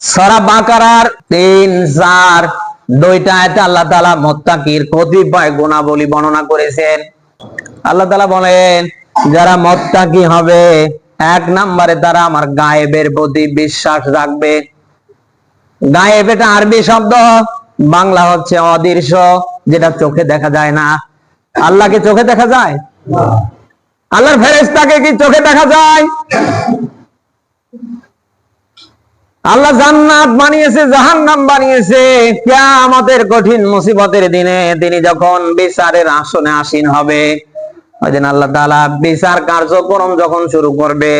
সরা বাকারার তিন চার দুইটা আয়াতে আল্লাহ তালা মোত্তাকির কতিপয় গুণাবলী বর্ণনা করেছেন। আল্লাহ তালা বলেন যারা মোত্তাকি হবে এক নম্বরে তারা আমার গায়েবের প্রতি বিশ্বাস রাখবে। গায়েব এটা আরবি শব্দ বাংলা হচ্ছে অদৃশ্য যেটা চোখে দেখা যায় না। আল্লাহকে চোখে দেখা যায়? আল্লাহর ফেরেস্তাকে কি চোখে দেখা যায়? আল্লাহ জান্নাত বানিয়েছে, জাহান্নাম বানিয়েছে। কিয়ামতের কঠিন মুসিবতের দিনে তিনি যখন বিচারের আসনে আসীন হবে, ওই দিন আল্লাহ তাআলা বিচার কার্যক্রম যখন শুরু করবে,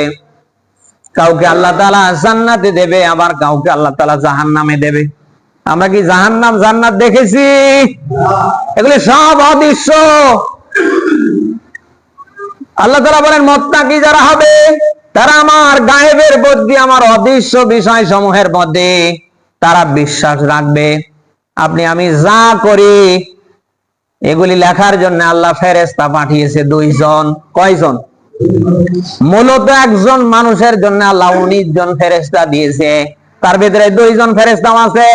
কাউকে আল্লাহ তাআলা জান্নাতে দেবে, আবার কাউকে আল্লাহ তাআলা জাহান্নামে দেবে। আমরা কি জাহান্নাম, জান্নাত দেখেছি? এগুলি সব অদৃশ্য। আল্লাহ তাআলা বলেন, মোত্তাকি যারা হবে তারা আমার গায়েবের প্রতি আমার অদৃশ্য বিষয় সমূহের মধ্যে তারা বিশ্বাস রাখবে। আপনি, আমি যা করি, এগুলি লেখার জন্য আল্লাহ ফেরেস্তা পাঠিয়েছে দুইজন। কয়জন? মূলত একজন মানুষের জন্য আল্লাহ উনিশ জন ফেরেস্তা দিয়েছে। তার ভিতরে দুইজন ফেরেস্তা আছে।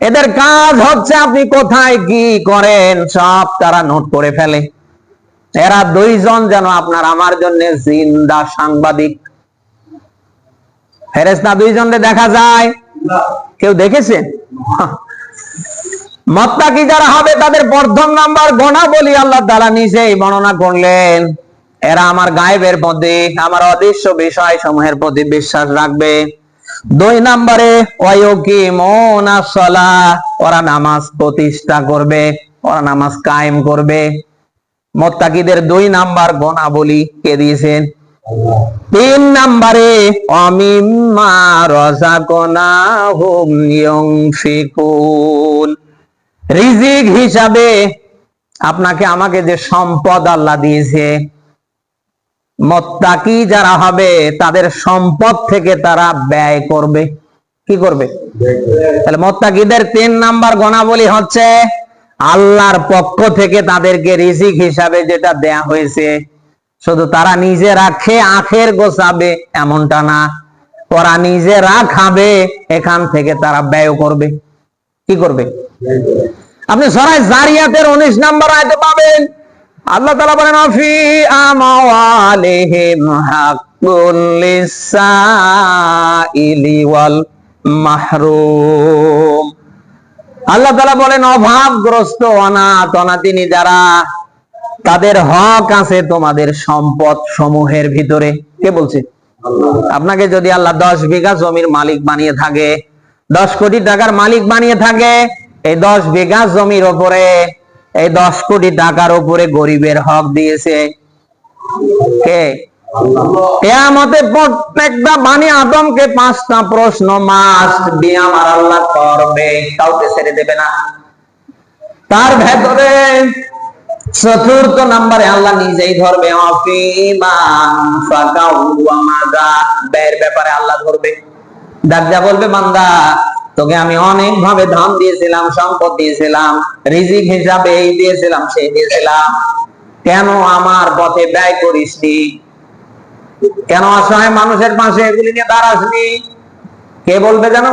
এদের কাজ হচ্ছে আপনি কোথায় কি করেন, সব তারা নোট করে ফেলে। এরা দুইজন যেন আপনার আমার জন্য জিন্দা সাংবাদিক। ফেরেস্তা দুইজনকে দেখা যায়। কেউ দেখেছে? মত্তাকি যারা হবে, তাদের প্রথম নাম্বার গোনা বলি আল্লাহ তারা নিজেই বর্ণনা করলেন। এরা আমার গায়েবের মধ্যে আমার অদৃশ্য বিষয় সমূহের প্রতি বিশ্বাস রাখবে। দুই নম্বরে ওয়কি মোনাসলা ওরা নামাজ প্রতিষ্ঠা করবে, ওরা নামাজ কায়েম করবে। মোত্তাকিদের দুই নাম্বার গোনা বলি কে দিয়েছেন? তিন নাম্বারে অমিম্মা রজাকনাহুম ইউনফিকুন। রিজিক হিসাবে আপনাকে আমাকে যে সম্পদ আল্লাহ দিয়েছে মোত্তাকি যারা হবে তাদের সম্পদ থেকে তারা ব্যয় করবে। কি করবে? তাহলে মত্তাকিদের তিন নাম্বার গণাবলী হচ্ছে আল্লাহর পক্ষ থেকে তাদেরকে রিজিক হিসাবে যেটা দেয়া হয়েছে, শুধু তারা নিজেরা খেয়ে আখের গোছাবে এমনটা না। ওরা নিজেরা খাবে এখান থেকে তারা ব্যয় করবে। কি করবে? আপনি সরাই জারিয়াতের উনিশ নাম্বার আয়তে পাবেন। আল্লাহ তালা বলেন, অফি আমাওয়ালিহিম ওয়াল মাহরুম। আল্লাহ তালা বলেন, অভাবগ্রস্ত, অনাথ, অনাথিনী যারা, তাদের হক আছে তোমাদের সম্পদ সমূহের ভিতরে। কে বলছে? আপনাকে যদি আল্লাহ দশ বিঘা জমির মালিক বানিয়ে থাকে, দশ কোটি টাকার মালিক বানিয়ে থাকে, এই দশ বিঘা জমির ওপরে, এই দশ কোটি টাকার উপরে গরিবের হক দিয়েছে। কে? কেয়ামতে প্রত্যেকটা বাণী আদমকে পাঁচটা প্রশ্ন মাস দিয়ে আমার আল্লাহ করবে। কাউকে ছেড়ে দেবে না। তার ভেতরে চতুর্থ আল্লাহ নিজেই ধরবে। ব্যয়ের ব্যাপারে আল্লাহ ধরবে। বলবে তোকে আমি অনেক ভাবে ধন দিয়েছিলাম, সম্পদ দিয়েছিলাম, রিজিক হিসাবে এই দিয়েছিলাম, সেই দিয়েছিলাম। কেন আমার পথে ব্যয় করিসনি? কেন অসহায় মানুষের পাশে এগুলি নিয়ে দাঁড়াসনি? কে বলবে জানো?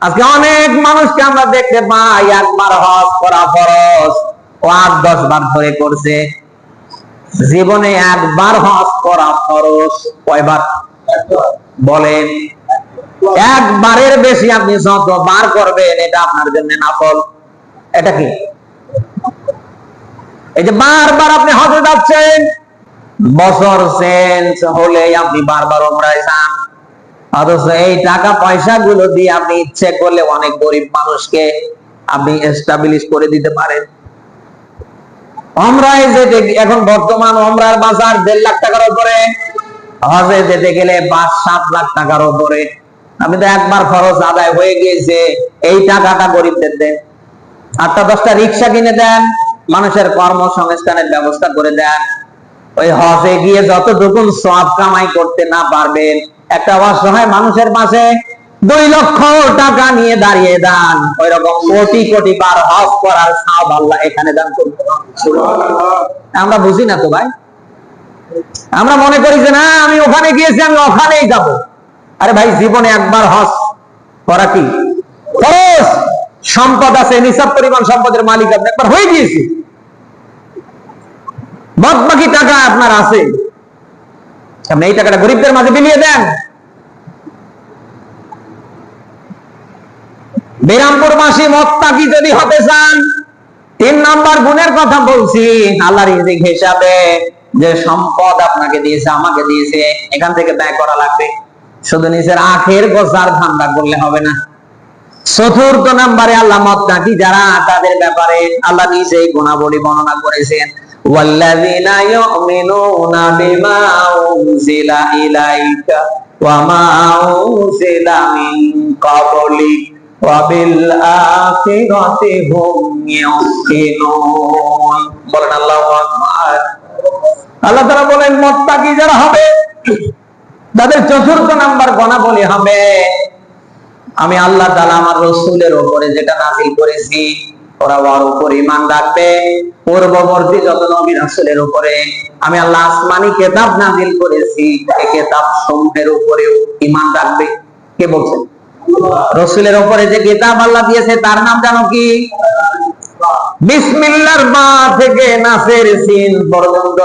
আজকে অনেক মানুষকে আমরা দেখতে পাই, একবার হজ করা ফরজ, ও আট, দশ বার ধরে করছে। জীবনে একবার হজ করা ফরজ, কয়বার? বলেন। একবারের বেশি আপনি যত বার করবেন, এটা আপনার জন্য নাফল। এটা কি? এই যে বারবার আপনি হজে যাচ্ছেন বছর চেঞ্জ হলে আপনি বারবার ওমরায় যান। অথচ এই টাকা পয়সা গুলো দিয়ে আপনি ইচ্ছে করলে অনেক গরিব মানুষকে আপনি এস্টাবলিশ করে দিতে পারেন। অমরায় যেতে, এখন বর্তমান অমরার বাজার দেড় লাখ টাকার উপরে। হজে যেতে গেলে পাঁচ, সাত লাখ টাকার উপরে। আমি তো একবার খরচ আদায় হয়ে গিয়েছে, এই টাকাটা গরিবদের দেন। আটটা দশটা রিক্সা কিনে দেন, মানুষের কর্মসংস্থানের ব্যবস্থা করে দেন। ওই হজে গিয়ে যতটুকুন সব কামাই করতে না পারবেন, একটা অসহায় মানুষের পাশে দুই লক্ষ টাকা নিয়ে দাঁড়িয়ে দান ওই রকম কোটি কোটি বার হজ করার সব আল্লাহ এখানে দান করবে আমরা বুঝি না তো ভাই? আমরা মনে করি যে, না, আমি ওখানে গিয়েছি, আমি ওখানেই যাব। আরে ভাই, জীবনে একবার হজ করা কি? সম্পদ আছে নিসাব পরিমাণ সম্পদের মালিক আপনি একবার হয়ে গিয়েছে বাকি টাকা আপনার আছে। আপনি এই টাকাটা গরিবদের মাঝে বিলিয়ে দেন। বিরামপুর মাসি মত্তাকি যদি হতে চান, তিন নাম্বার গুণের কথা বলছি আল্লাহ রিজিক হিসাবে যে সম্পদ আপনাকে দিয়েছে, আমাকে দিয়েছে, এখান থেকে ব্যয় করা লাগবে। শুধু নিজের আখের গোসার ধান্দা করলে হবে না। চতুর্থ নাম্বারে আল্লাহ মত্তাকি যারা, তাদের ব্যাপারে আল্লাহ নিজেই গুণাবলী বর্ণনা করেছেন। والذين يؤمنون بما أنزل إليك وما أنزل من قبلك وبالآخرة هم يوقنون বলেন আল্লাহু আকবার আল্লাহ তাআলা বলেন মুত্তাকি যারা হবে তাদের চতুর্থ নাম্বার গণাবলী হবে আমি আল্লাহ তাআলা আমার রসুলের উপরে যেটা নাজিল করেছি ওরা ওর উপর ইমান রাখবে। পূর্ববর্তী যত নবী রাসূলের উপরে আমি আল্লাহ আসমানি কিতাব নাজিল করেছি, এই কিতাব সমূহের উপরেও ইমান রাখবে। কে বলছেন? রসুলের উপরে যে কিতাব আল্লাহ দিয়েছে, তার নাম জানো কি? বিসমিল্লাহর বা থেকে নাসের সিন পর্যন্ত।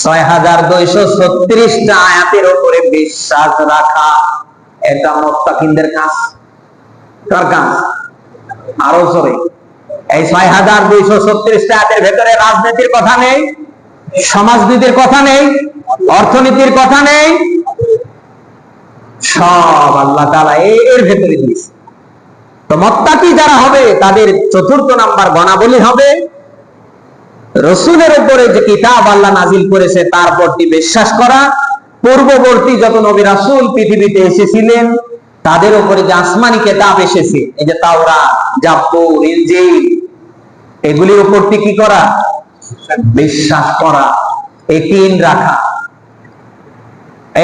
ছয় হাজার দুইশো ছত্রিশটা আয়াতের উপরে বিশ্বাস রাখা এটা মোত্তাকিনদের কাজ। কার কাজ? আরও জোরে। এই ছয় হাজার দুইশো ছত্রিশটা আয়াতের ভেতরে রাজনীতির কথা নেই, সমাজনীতির কথা নেই, অর্থনীতির কথা নেই, সব আল্লাহ এর ভেতরে দিয়েছে। তো মত্তাকি যারা হবে, তাদের চতুর্থ নাম্বার গণাবলী হবে। রসুলের উপরে যে কিতাব আল্লাহ নাজিল করেছে, তার প্রতি বিশ্বাস করা। পূর্ববর্তী যত নবী রাসূল পৃথিবীতে এসেছিলেন তাদের উপরে যে আসমানি কিতাব এসেছে, এই যে তাওরা জাব্বুর এগুলির উপর কি করা? বিশ্বাস করা একিন রাখা।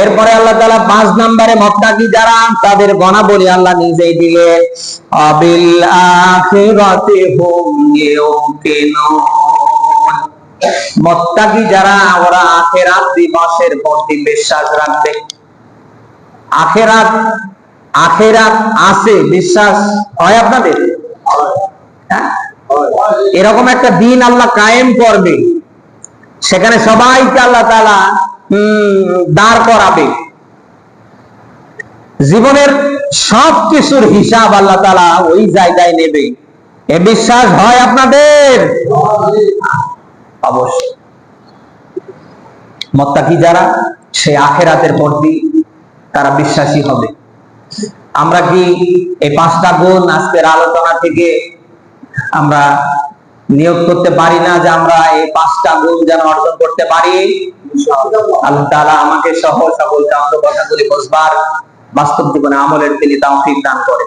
এরপরে আল্লাহ তাআলা পাঁচ নম্বরে, মত্তাকি যারা, তাদের গণাবলী আল্লাহ নিজেই দিলেন আবিল আখিরাতি হুম যারা, ওরা আখেরাত দিবসের প্রতি বিশ্বাস রাখবে। আখেরাত আখেরাত আছে বিশ্বাস হয় আপনাদের? হ্যাঁ? এরকম একটা দিন আল্লাহ কায়েম করবে সেখানে সবাইকে আল্লাহ উম, দাঁড় করাবে। জীবনের সব কিছুর হিসাব আল্লাহ তালা ওই জায়গায় নেবে। এ বিশ্বাস হয় আপনাদের? অবশ্যই। মত্তাকি যারা সে আখেরাতের প্রতি তারা বিশ্বাসী হবে। আমরা কি এই পাঁচটা গুণ আজকের আলোচনা থেকে আমরা নিয়োগ করতে পারি না যে আমরা এই পাঁচটা গুণ যেন অর্জন করতে পারি? আল্লাহ আমাকে সহ সকল কথাগুলি বসবার বাস্তব জীবনে আমলের তিনি তাও ঠিক দান করে